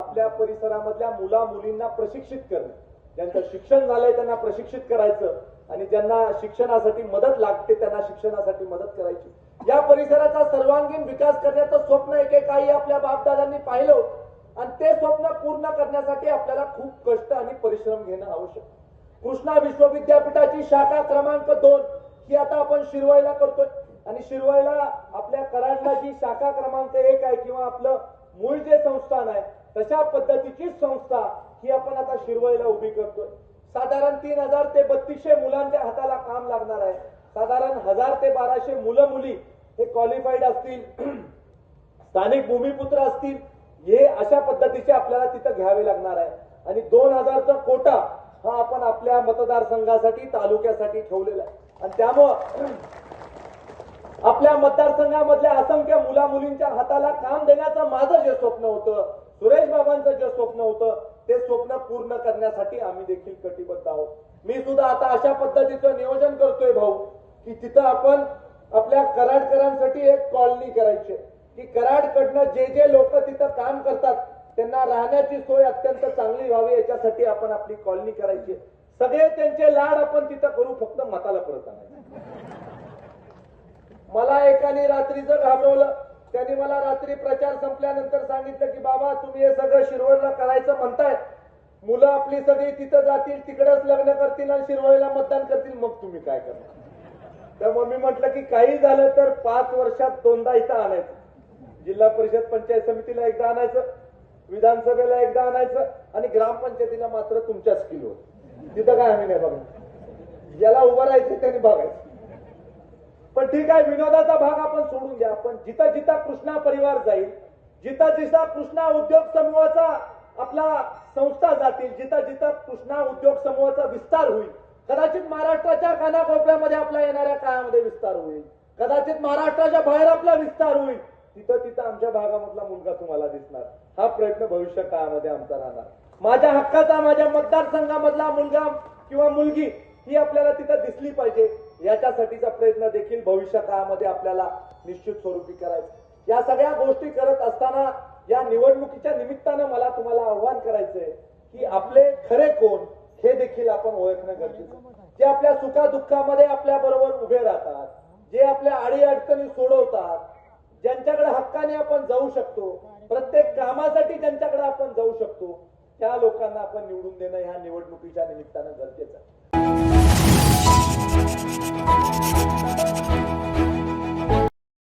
आपल्या परिसरामधल्या मुला मुलींना प्रशिक्षित करणे. ज्यांचं शिक्षण झालंय त्यांना प्रशिक्षित करायचं आणि ज्यांना शिक्षणासाठी मदत लागते त्यांना शिक्षणासाठी मदत करायची. या परिसराचा सर्वांगीण विकास करण्याचं स्वप्न एकेकाळी आपल्या बापदादांनी पाहिलं होतं. आणि ते स्वप्न पूर्ण करण्यासाठी आपल्याला खूप कष्ट आणि परिश्रम घेणं आवश्यक. कृष्णा विश्वविद्यापीठाची शाखा क्रमांक दोन ही आता आपण शिरवायला करतोय. आणि शिरवायला आपल्या कराडला जी शाखा क्रमांक एक आहे किंवा आपलं मूळ जे संस्थान आहे तशा पद्धतीची संस्था ही आपण आता शिरवळीला उभी करतोय. साधारण तीन हजार ते बत्तीसशे मुलांच्या हाताला काम लागणार आहे. साधारण हजार ते बाराशे मुलं मुली हे क्वालिफाईड असतील स्थानिक भूमिपुत्र असतील हे अशा पद्धतीचे आपल्याला तिथं घ्यावे लागणार आहे. आणि दोन हजारचा कोटा हा आपण आपल्या मतदारसंघासाठी तालुक्यासाठी ठेवलेला आहे. आणि त्यामुळं आपल्या मतदारसंघामधल्या असंख्य मुला मुलींच्या हाताला काम देण्याचं माझं जे स्वप्न होतं सुरेश बाबांचं जे स्वप्न होतं ते स्वप्न पूर्ण करण्यासाठी आम्ही देखील कटिबद्ध आहोत. मी सुद्धा आता अशा पद्धतीचं नियोजन करतोय भाऊ की तिथं आपण आपल्या कराडकरांसाठी एक कॉलनी करायची की कराडकडनं जे जे लोक तिथं काम करतात त्यांना राहण्याची सोय अत्यंत चांगली व्हावी याच्यासाठी आपण आपली कॉलनी करायची सगळे त्यांचे लाड आपण तिथं करू फक्त मताला परत आणायचं. मला एकाने रात्रीचं घाबरवलं त्यांनी मला रात्री प्रचार संपल्यानंतर सांगितलं की बाबा तुम्ही हे सगळं शिरवळला करायचं म्हणताय. मुलं आपली सगळी तिथं जातील तिकडेच लग्न करतील आणि शिरवळीला मतदान करतील. मग तुम्ही काय करणार? त्यामुळे मी म्हटलं की काही झालं तर पाच वर्षात दोनदा इथं आणायचं. जिल्हा परिषद पंचायत समितीला एकदा आणायचं विधानसभेला एकदा आणायचं आणि ग्रामपंचायतीला मात्र तुमच्या स्किलवर तिथं काय आम्ही नाही बघणार. ज्याला उभं राहायचं त्यांनी बघायचं. पण ठीक आहे विनोदाचा भाग आपण सोडून द्या. पण जिथं जिथं कृष्णा परिवार जाईल. जिथं जिथं कृष्णा उद्योग समूहाचा आपला संस्था जातील. जिथं जिथं कृष्णा उद्योग समूहाचा विस्तार होईल. कदाचित महाराष्ट्राच्या कानाकोपऱ्यामध्ये आपल्या येणाऱ्या काळामध्ये विस्तार होईल. कदाचित महाराष्ट्राच्या बाहेर आपला विस्तार होईल. तिथं तिथं आमच्या भागामधला मुलगा तुम्हाला दिसणार. हा प्रयत्न भविष्य काळामध्ये आमचा राहणार. माझ्या हक्काचा माझ्या मतदारसंघामधला मुलगा किंवा मुलगी ही आपल्याला तिथं दिसली पाहिजे. याच्यासाठीचा प्रयत्न देखील भविष्य काळामध्ये आपल्याला निश्चित स्वरूपी करायचा. या सगळ्या गोष्टी करत असताना या निवडणुकीच्या निमित्तानं मला तुम्हाला आव्हान करायचंय की आपले खरे कोण हे देखील आपण ओळखणं गरजेचं जे आपल्या सुखादुःखामध्ये आपल्या बरोबर उभे राहतात जे आपल्या अडी अडचणी सोडवतात ज्यांच्याकडे हक्काने आपण जाऊ शकतो प्रत्येक कामासाठी ज्यांच्याकडे आपण जाऊ शकतो त्या लोकांना आपण निवडून देणं ह्या निवडणुकीच्या निमित्तानं गरजेचं आहे.